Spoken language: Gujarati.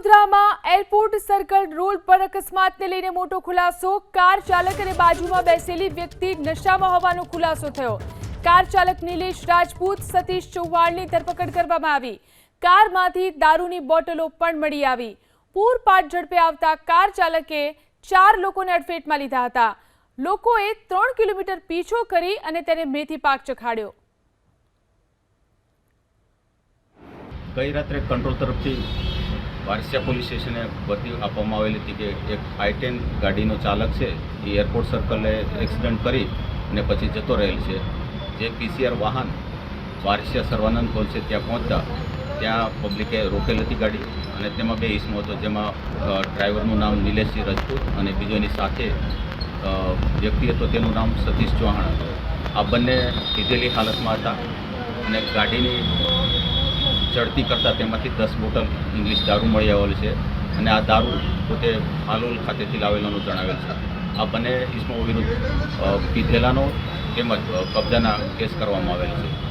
વડોદરામાં એરપોર્ટ સર્કલ રોડ પર અકસ્માતને લઈને મોટો ખુલાસો. કાર ચાલક અને બાજુમાં બેસેલી વ્યક્તિ નશામાં હોવાનો ખુલાસો થયો. કાર ચાલક નિલેશ રાજપૂત, સતીશ ચૌહાણની ધરપકડ કરવામાં આવી. કારમાંથી દારૂની બોટલો પણ મળી આવી. પૂરપાટ ઝડપે આવતા કાર ચાલકે ચાર લોકોને અડફેટમાં લીધા હતા. લોકોએ ત્રણ કિલોમીટર પીછો કરી અને તેને મેથી પાક ચખાડ્યો. ગઈ રાત્રે કંટ્રોલ તરફથી વારસિયા પોલીસ સ્ટેશને બધી આપવામાં આવેલી હતી કે એક આઈ ટેન ગાડીનો ચાલક છે, એ એરપોર્ટ સર્કલે એક્સિડન્ટ કરી અને પછી જતો રહેલ છે. જે પીસીઆર વાહન વારસિયા સર્વાનંદ હોલ છે, ત્યાં પહોંચતા ત્યાં પબ્લિકે રોકેલ હતી ગાડી અને તેમાં બે ઇસમો હતો, જેમાં ડ્રાઈવરનું નામ નિલેશસિંહ રજપૂત અને બીજો એની સાથે વ્યક્તિ હતો, તેનું નામ સતીશ ચૌહાણ હતું. આ બંને લીધેલી હાલતમાં હતા અને ગાડીની ચડતી કરતાં તેમાંથી દસ બોટલ ઇંગ્લિશ દારૂ મળી આવેલ છે અને આ દારૂ પોતે હાલોલ ખાતેથી લાવેલાનું જણાવેલ છે. આ બંને ઇસમો વિરુદ્ધ પીધેલાનો તેમજ કબજાના કેસ કરવામાં આવેલ છે.